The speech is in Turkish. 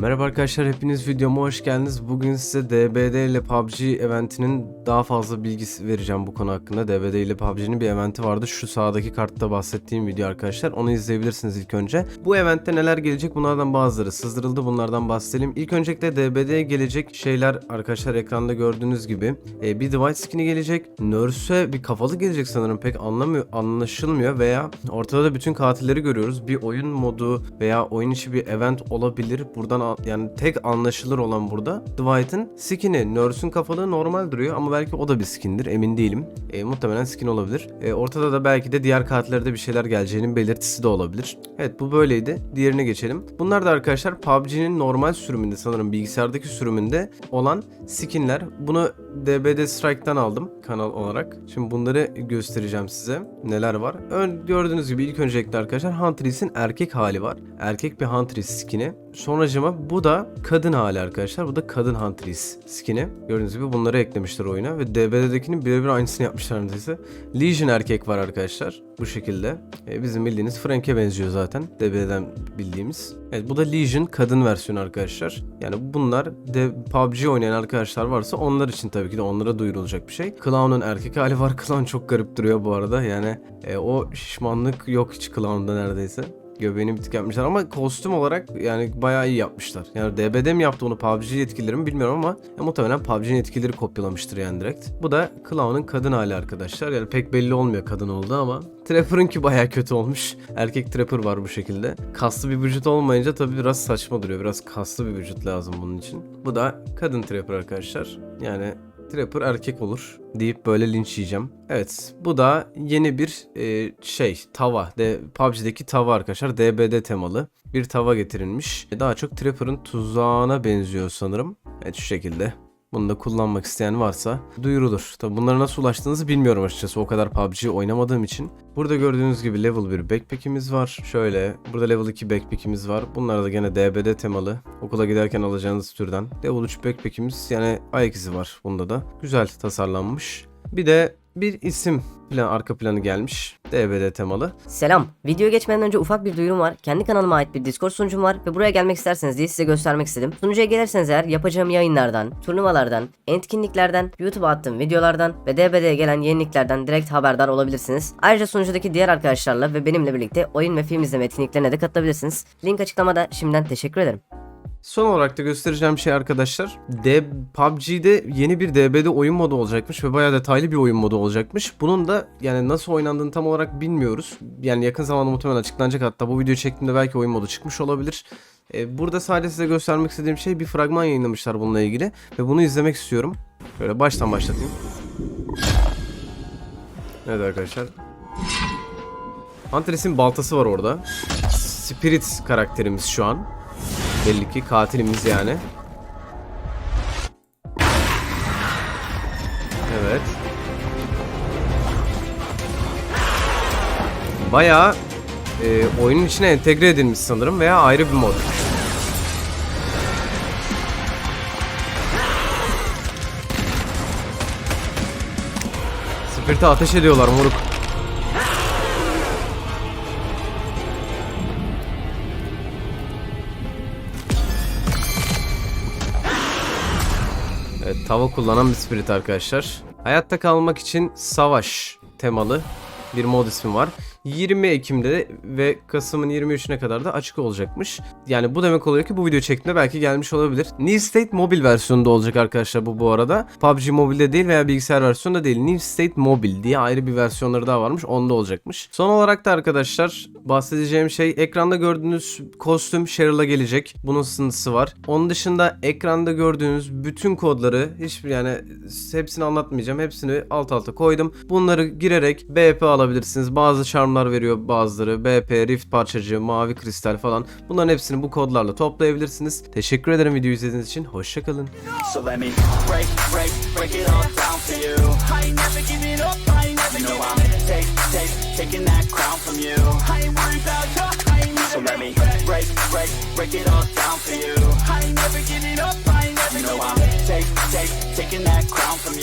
Merhaba arkadaşlar hepiniz videoma hoş geldiniz. Bugün size DBD ile PUBG eventinin daha fazla bilgisi vereceğim bu konu hakkında. DBD ile PUBG'nin bir eventi vardı. Şu sağdaki kartta bahsettiğim video arkadaşlar. Onu izleyebilirsiniz ilk önce. Bu eventte neler gelecek bunlardan bazıları sızdırıldı. Bunlardan bahsedelim. İlk öncelikle DBD'ye gelecek şeyler arkadaşlar ekranda gördüğünüz gibi. Ee, bir Divide skin'i gelecek. Nurse'e bir kafalı gelecek sanırım. Pek anlamıyor, anlaşılmıyor veya ortada da bütün katilleri görüyoruz. Bir oyun modu veya oyun içi bir event olabilir. Buradan yani tek anlaşılır olan burada Dwight'ın skin'i. Nurse'ün kafalığı normal duruyor ama belki o da bir skin'dir emin değilim. E, muhtemelen skin olabilir. E, ortada da belki de diğer katillerde bir şeyler geleceğinin belirtisi de olabilir. Evet bu böyleydi. Diğerine geçelim. Bunlar da arkadaşlar PUBG'nin normal sürümünde sanırım bilgisayardaki sürümünde olan skinler. Bunu DBD Strike'tan aldım kanal olarak. Şimdi bunları göstereceğim size. Neler var? Ön, gördüğünüz gibi ilk öncelikle arkadaşlar Huntress'in erkek hali var. Erkek bir Huntress skin'i. Sonracıma bu da kadın hali arkadaşlar. Bu da kadın Huntress skin'i. Gördüğünüz gibi bunları eklemişler oyuna ve DBD'dekinin birebir aynısını yapmışlar neredeyse. Legion erkek var arkadaşlar. Bu şekilde. E, bizim bildiğiniz Frank'e benziyor zaten. DBD'den bildiğimiz. Evet bu da Legion kadın versiyonu arkadaşlar. Yani bunlar de PUBG oynayan arkadaşlar varsa onlar için tabii ki de onlara duyurulacak bir şey. Clown'un erkek hali var. Clown çok garip duruyor bu arada. Yani e, o şişmanlık yok hiç Clown'da neredeyse. Göbeğini bir tık yapmışlar ama kostüm olarak yani bayağı iyi yapmışlar. Yani DBD mi yaptı onu PUBG yetkilileri mi bilmiyorum ama ya muhtemelen PUBG'nin yetkilileri kopyalamıştır yani direkt. Bu da Clown'un kadın hali arkadaşlar. Yani pek belli olmuyor kadın oldu ama Trapper'ınki bayağı kötü olmuş. Erkek Trapper var bu şekilde. Kaslı bir vücut olmayınca tabii biraz saçma duruyor. Biraz kaslı bir vücut lazım bunun için. Bu da kadın Trapper arkadaşlar. Yani Trapper erkek olur deyip böyle linç yiyeceğim. Evet bu da yeni bir e, şey tava. De, PUBG'deki tava arkadaşlar DBD temalı bir tava getirilmiş. Daha çok Trapper'ın tuzağına benziyor sanırım. Evet şu şekilde. Bunu da kullanmak isteyen varsa duyurulur. Tabi bunlara nasıl ulaştığınızı bilmiyorum açıkçası o kadar PUBG oynamadığım için. Burada gördüğünüz gibi level 1 backpack'imiz var. Şöyle burada level 2 backpack'imiz var. Bunlar da gene DBD temalı. Okula giderken alacağınız türden. Level 3 backpack'imiz yani ayak izi var bunda da. Güzel tasarlanmış. Bir de bir isim plan arka planı gelmiş. DBD temalı. Selam. Videoya geçmeden önce ufak bir duyurum var. Kendi kanalıma ait bir Discord sunucum var ve buraya gelmek isterseniz diye size göstermek istedim. Sunucuya gelirseniz eğer yapacağım yayınlardan, turnuvalardan, etkinliklerden, YouTube'a attığım videolardan ve DBD'ye gelen yeniliklerden direkt haberdar olabilirsiniz. Ayrıca sunucudaki diğer arkadaşlarla ve benimle birlikte oyun ve film izleme etkinliklerine de katılabilirsiniz. Link açıklamada şimdiden teşekkür ederim. Son olarak da göstereceğim şey arkadaşlar. D PUBG'de yeni bir DBD oyun modu olacakmış ve bayağı detaylı bir oyun modu olacakmış. Bunun da yani nasıl oynandığını tam olarak bilmiyoruz. Yani yakın zamanda muhtemelen açıklanacak hatta bu videoyu çektiğimde belki oyun modu çıkmış olabilir. Ee, burada sadece size göstermek istediğim şey bir fragman yayınlamışlar bununla ilgili ve bunu izlemek istiyorum. Böyle baştan başlatayım. Evet arkadaşlar. Huntress'in baltası var orada. Spirit karakterimiz şu an. Belli ki katilimiz yani. Evet. Bayağı e, oyunun içine entegre edilmiş sanırım veya ayrı bir mod. Spirit'e ateş ediyorlar moruk. Evet, tava kullanan bir spirit arkadaşlar. Hayatta kalmak için savaş temalı bir mod ismi var. 20 Ekim'de ve Kasım'ın 23'üne kadar da açık olacakmış. Yani bu demek oluyor ki bu video çektiğimde belki gelmiş olabilir. New State Mobile versiyonunda olacak arkadaşlar bu bu arada. PUBG Mobile'de değil veya bilgisayar versiyonunda değil. New State Mobile diye ayrı bir versiyonları daha varmış. Onda olacakmış. Son olarak da arkadaşlar bahsedeceğim şey ekranda gördüğünüz kostüm Cheryl'a gelecek. Bunun sınısı var. Onun dışında ekranda gördüğünüz bütün kodları hiçbir yani hepsini anlatmayacağım. Hepsini alt alta koydum. Bunları girerek BP alabilirsiniz. Bazı charmlar veriyor bazıları. BP, Rift parçacığı, mavi kristal falan. Bunların hepsini bu kodlarla toplayabilirsiniz. Teşekkür ederim videoyu izlediğiniz için. Hoşçakalın. So let me break, break, break it all down for you. I ain't never giving up, I ain't never you know I'm take, take, taking that crown from you. Ain't worried about you, I ain't So let me break, break, break it all down for you. I ain't never giving up, I ain't never you know I'm take, take, taking that crown from you.